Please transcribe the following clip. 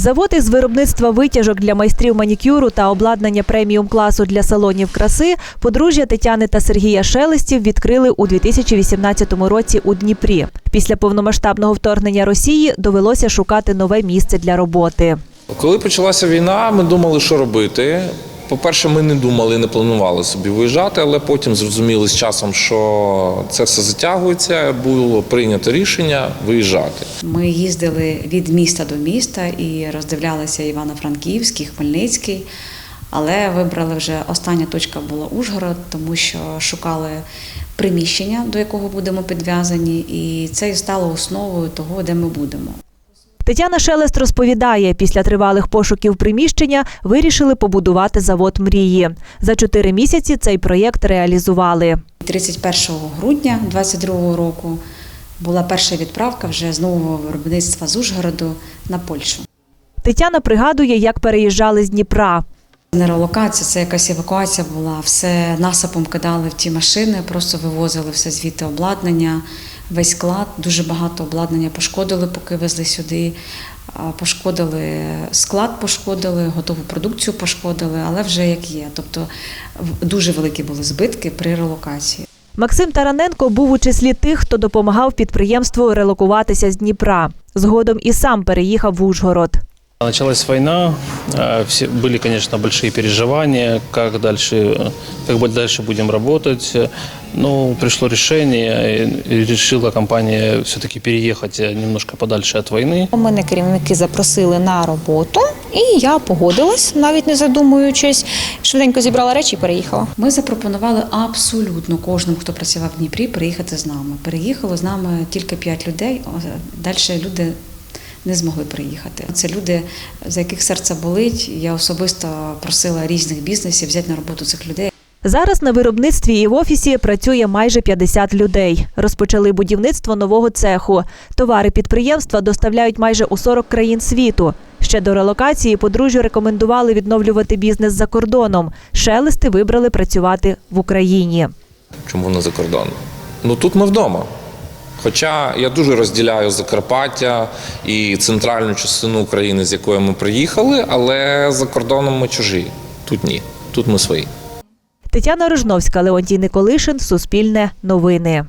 Завод із виробництва витяжок для майстрів манікюру та обладнання преміум класу для салонів краси подружжя Тетяни та Сергія Шелестів відкрили у 2018 році у Дніпрі. Після повномасштабного вторгнення Росії довелося шукати нове місце для роботи. Коли почалася війна, ми думали, що робити. По-перше, ми не думали, не планували собі виїжджати, але потім зрозуміли з часом, що це все затягується. Було прийнято рішення виїжджати. Ми їздили від міста до міста і роздивлялися Івано-Франківський, Хмельницький. Але вибрали вже остання точка була Ужгород, тому що шукали приміщення, до якого будемо підв'язані, і це і стало основою того, де ми будемо. Тетяна Шелест розповідає, після тривалих пошуків приміщення вирішили побудувати завод мрії. За чотири місяці цей проєкт реалізували. 31 грудня 2022 року була перша відправка вже з нового виробництва з Ужгороду на Польщу. Тетяна пригадує, як переїжджали з Дніпра. Не релокація, це якась евакуація була. Все насипом кидали в ті машини, просто вивозили все звідти обладнання, весь склад. Дуже багато обладнання пошкодили, поки везли сюди. Пошкодили склад, пошкодили, готову продукцію пошкодили, але вже як є. Тобто дуже великі були збитки при релокації. Максим Тараненко був у числі тих, хто допомагав підприємству релокуватися з Дніпра. Згодом і сам переїхав в Ужгород. Началась война, э, все, были, конечно, большие переживания, как дальше, э, как бы дальше будем работать. Но пришло решение, и решила компания все-таки переехать э, немножко подальше от войны. Мене керівники запросили на роботу, і я погодилась, навіть не задумуючись. Швиденько зібрала речі і переїхала. Ми запропонували абсолютно кожному, хто працював в Дніпрі, приїхати з нами. Переїхало з нами тільки п'ять людей. Далі люди не змогли приїхати. Це люди, за яких серце болить. Я особисто просила різних бізнесів взяти на роботу цих людей. Зараз на виробництві і в офісі працює майже 50 людей. Розпочали будівництво нового цеху. Товари підприємства доставляють майже у 40 країн світу. Ще до релокації подружжю рекомендували відновлювати бізнес за кордоном. Шелести вибрали працювати в Україні. Чому не за кордоном? Ну тут ми вдома. Хоча я дуже розділяю Закарпаття і центральну частину України, з якої ми приїхали, але за кордоном ми чужі. Тут ні. Тут ми свої. Тетяна Рожновська, Леонтій Николишин, Суспільне новини.